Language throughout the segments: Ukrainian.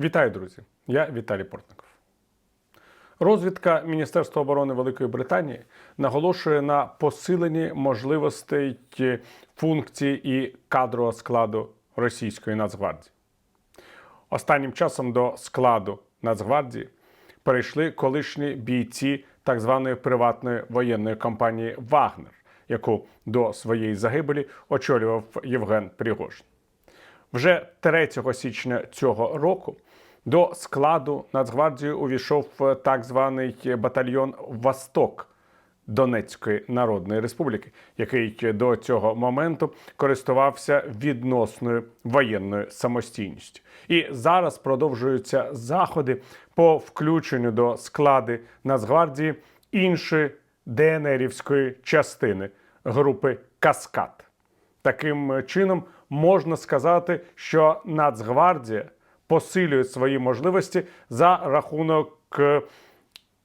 Вітаю, друзі! Я Віталій Портников. Розвідка Міністерства оборони Великої Британії наголошує на посиленні можливостей функції і кадрового складу російської Нацгвардії. Останнім часом до складу Нацгвардії перейшли колишні бійці так званої приватної воєнної компанії Вагнер, яку до своєї загибелі очолював Євген Пригожин. Вже 3 січня цього року до складу Нацгвардії увійшов е, так званий батальйон Восток Донецької Народної Республіки, який до цього моменту користувався відносною воєнною самостійністю. І зараз продовжуються заходи по включенню до склади Нацгвардії іншої ДНРівської частини групи Каскад. Таким чином можна сказати, що Нацгвардія посилює свої можливості за рахунок е,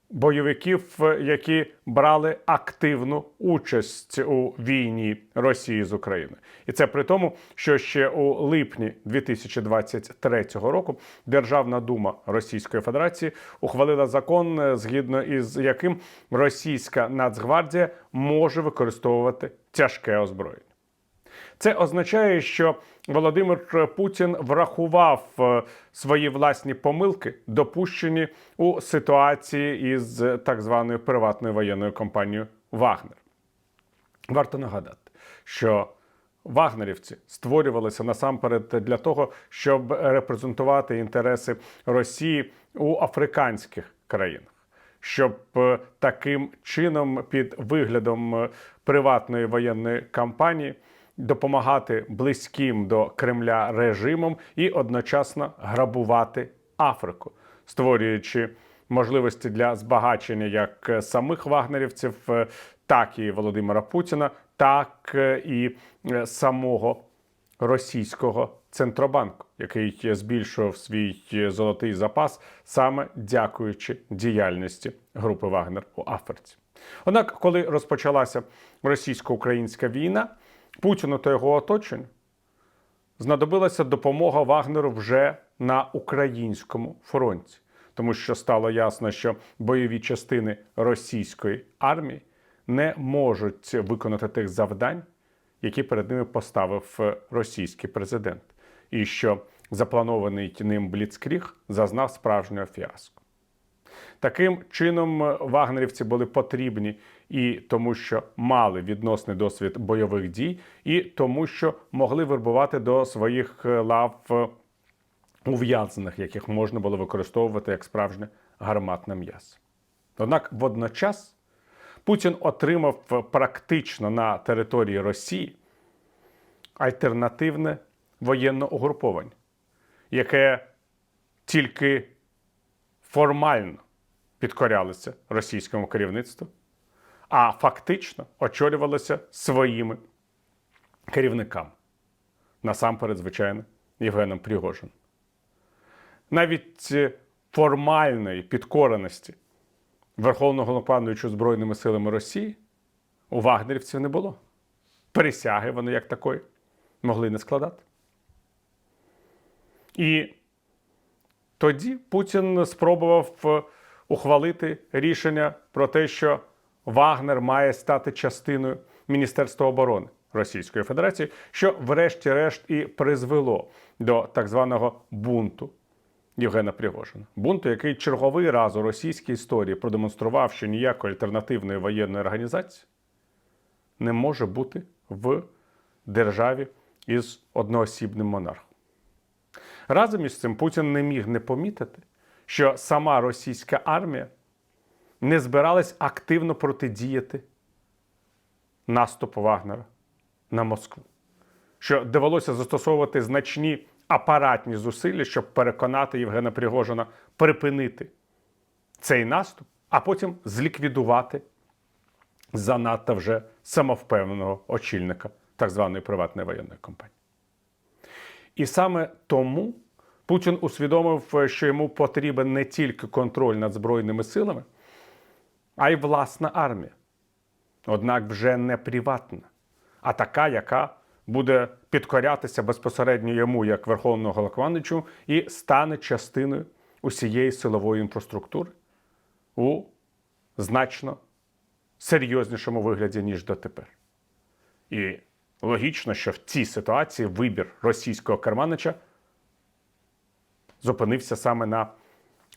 бойовиків, е, які брали активну участь у війні Росії з Україною. І це при тому, що ще у липні 2023 року Державна дума Російської Федерації ухвалила закон, е, згідно із яким російська Нацгвардія може використовувати тяжке озброєння. Це означає, що Володимир Путін врахував е, свої власні помилки, допущені у ситуації із так званою приватною воєнною компанією Вагнер. Варто нагадати, що вагнерівці створювалися насамперед для того, щоб репрезентувати інтереси Росії у африканських країнах. Щоб е, таким чином, під виглядом е, приватної воєнної кампанії, допомагати близьким до Кремля режимам і одночасно грабувати Африку, створюючи можливості для збагачення як самих вагнерівців, е, так і Володимира Путіна, так е, і е, самого російського центробанку, який збільшував свій золотий запас саме дякуючи діяльності групи Вагнер у Африці. Однак, коли розпочалася російсько-українська війна, Путіну та його оточенню знадобилася допомога Вагнеру вже на українському фронті, тому що стало ясно, що бойові частини російської армії не можуть виконати тих завдань, які перед ними поставив російський президент, і що запланований ним Бліцкріг зазнав справжнього фіаско. Таким чином, вагнерівці були потрібні і тому, що мали відносний досвід бойових дій, і тому, що могли вербувати до своїх лав ув'язнених, яких можна було використовувати як справжнє гарматне м'ясо. Однак водночас Путін отримав практично на території Росії альтернативне воєнне угруповання, яке тільки формально підкорялися російському керівництву, а фактично очолювалося своїми керівниками. Насамперед, звичайно, Євгеном Пригожином. Навіть е, формальної підкореності Верховного Головнокомандуючого Збройними силами Росії у вагнерівців не було. Присяги вони як такої могли не складати. І тоді Путін спробував е, ухвалити рішення про те, що Вагнер має стати частиною Міністерства оборони Російської Федерації, що, врешті-решт, і призвело до так званого бунту Євгена Пригожина. Бунту, який черговий раз у російській історії продемонстрував, що ніякої альтернативної воєнної організації не може бути в державі із одноосібним монархом. Разом із цим Путін не міг не помітити, що сама російська армія не збиралась активно протидіяти наступу Вагнера на Москву, що довелося застосовувати значні апаратні зусилля, щоб переконати Євгена Пригожина припинити цей наступ, а потім зліквідувати занадто вже самовпевненого очільника так званої приватної воєнної компанії. І саме тому Путін усвідомив, що йому потрібен не тільки контроль над Збройними силами, а й власна армія. Однак вже не приватна, а така, яка буде підкорятися безпосередньо йому як верховному головнокомандуючому і стане частиною усієї силової інфраструктури у значно серйознішому вигляді, ніж дотепер. І логічно, що в цій ситуації вибір російського керманича зупинився саме на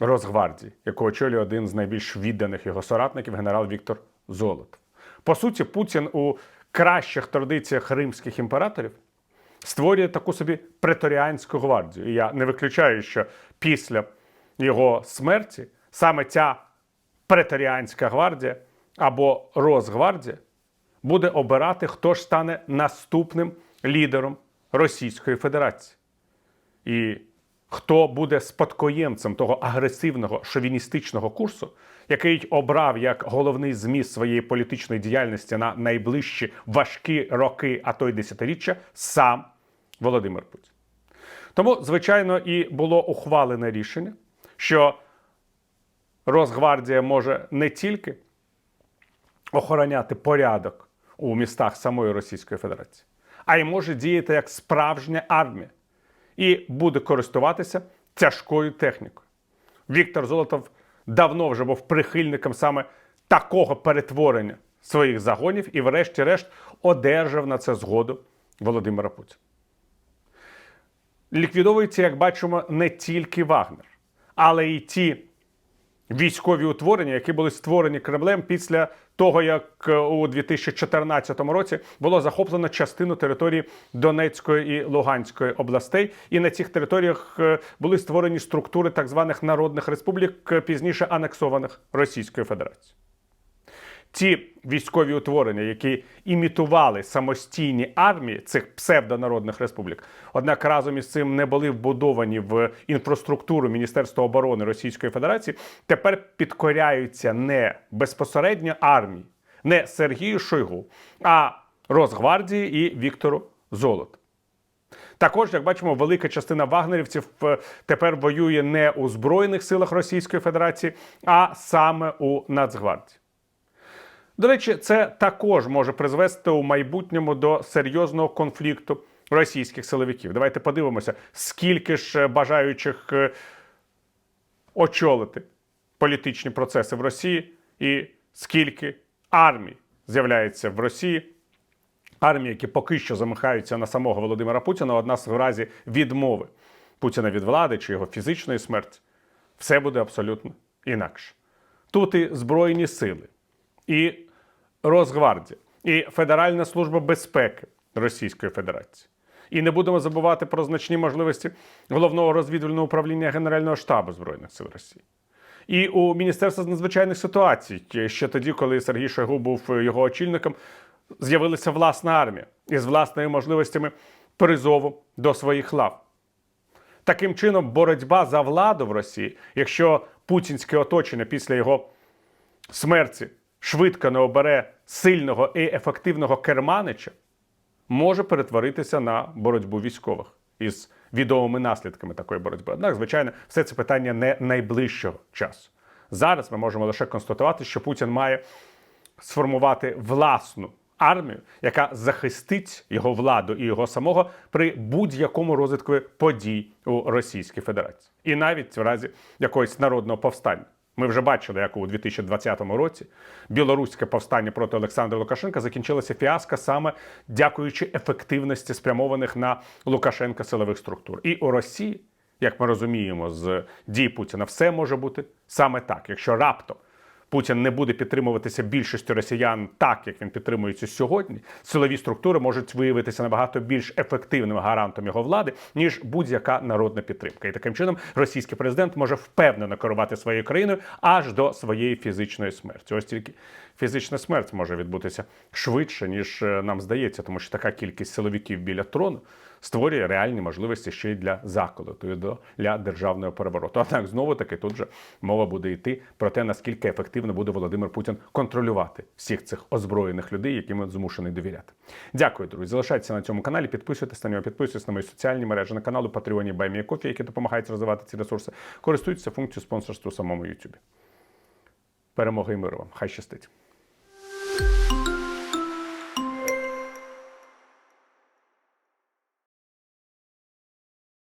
Росгвардії, яку очолює один з найбільш відданих його соратників, генерал Віктор Золотов. По суті, Путін у кращих традиціях римських імператорів створює таку собі преторіанську гвардію. І я не виключаю, що після його смерті саме ця преторіанська гвардія або Росгвардія буде обирати, хто ж стане наступним лідером Російської Федерації. І хто буде спадкоємцем того агресивного шовіністичного курсу, який обрав як головний зміст своєї політичної діяльності на найближчі важкі роки, а то й десятиріччя, сам Володимир Путін. Тому, звичайно, і було ухвалене рішення, що Росгвардія може не тільки охороняти порядок у містах самої Російської Федерації, а й може діяти як справжня армія і буде користуватися тяжкою технікою. Віктор Золотов давно вже був прихильником саме такого перетворення своїх загонів і, врешті-решт, одержав на це згоду Володимира Путіна. Ліквідовується, як бачимо, не тільки Вагнер, але й ті військові утворення, які були створені Кремлем після того, як е, у 2014 році було захоплено частину території Донецької і Луганської областей, і на цих територіях е, були створені структури так званих народних республік, е, пізніше анексованих Російською Федерацією. Ті військові утворення, які імітували самостійні армії цих псевдонародних республік, однак разом із цим не були вбудовані в інфраструктуру Міністерства оборони Російської Федерації, тепер підкоряються не безпосередньо армії, не Сергію Шойгу, а Росгвардії і Віктору Золоту. Також, як бачимо, велика частина вагнерівців е, тепер воює не у Збройних силах Російської Федерації, а саме у Нацгвардії. До речі, це також може призвести у майбутньому до серйозного конфлікту російських силовиків. Давайте подивимося, скільки ж е, бажаючих е, очолити політичні процеси в Росії, і скільки армій з'являється в Росії. Армії, які поки що замихаються на самого Володимира Путіна, однак в разі відмови Путіна від влади чи його фізичної смерті, все буде абсолютно інакше. Тут і Збройні сили, і Росгвардія, і Федеральна служба безпеки Російської Федерації. І не будемо забувати про значні можливості головного розвідувального управління Генерального штабу Збройних сил Росії. І у Міністерства з надзвичайних ситуацій, ще тоді, коли Сергій Шойгу був його очільником, з'явилася власна армія із власними можливостями призову до своїх лав. Таким чином, боротьба за владу в Росії, якщо путінське оточення після його смерті швидко не обере сильного і ефективного керманича, може перетворитися на боротьбу військових із відомими наслідками такої боротьби. Однак, звичайно, все це питання не найближчого часу. Зараз ми можемо лише констатувати, що Путін має сформувати власну армію, яка захистить його владу і його самого при будь-якому розвитку подій у Російській Федерації, і навіть в разі якогось народного повстання. Ми вже бачили, як у 2020 році білоруське повстання проти Олександра Лукашенка закінчилося фіаско саме дякуючи ефективності спрямованих на Лукашенка силових структур. І у Росії, як ми розуміємо, з дій Путіна все може бути саме так, якщо раптом. Путін не буде підтримуватися більшістю росіян так, як він підтримується сьогодні. Силові структури можуть виявитися набагато більш ефективним гарантом його влади, ніж будь-яка народна підтримка. І таким чином російський президент може впевнено керувати своєю країною аж до своєї фізичної смерті. Ось тільки фізична смерть може відбутися швидше, ніж е, нам здається, тому що така кількість силовиків біля трону створює реальні можливості ще й для заколоту, для державного перевороту. Однак знову таки тут же мова буде йти про те, наскільки ефективно буде Володимир Путін контролювати всіх цих озброєних людей, яким він змушений довіряти. Дякую, друзі. Залишайтеся на цьому каналі, підписуйтесь на нього, підписуйтесь на мої соціальні мережі на каналу Патреоні Баймія які допомагають розвивати ці ресурси. Користуйтеся функцією спонсорства у самому Ютубі. Перемоги і миру вам! Хай щастить!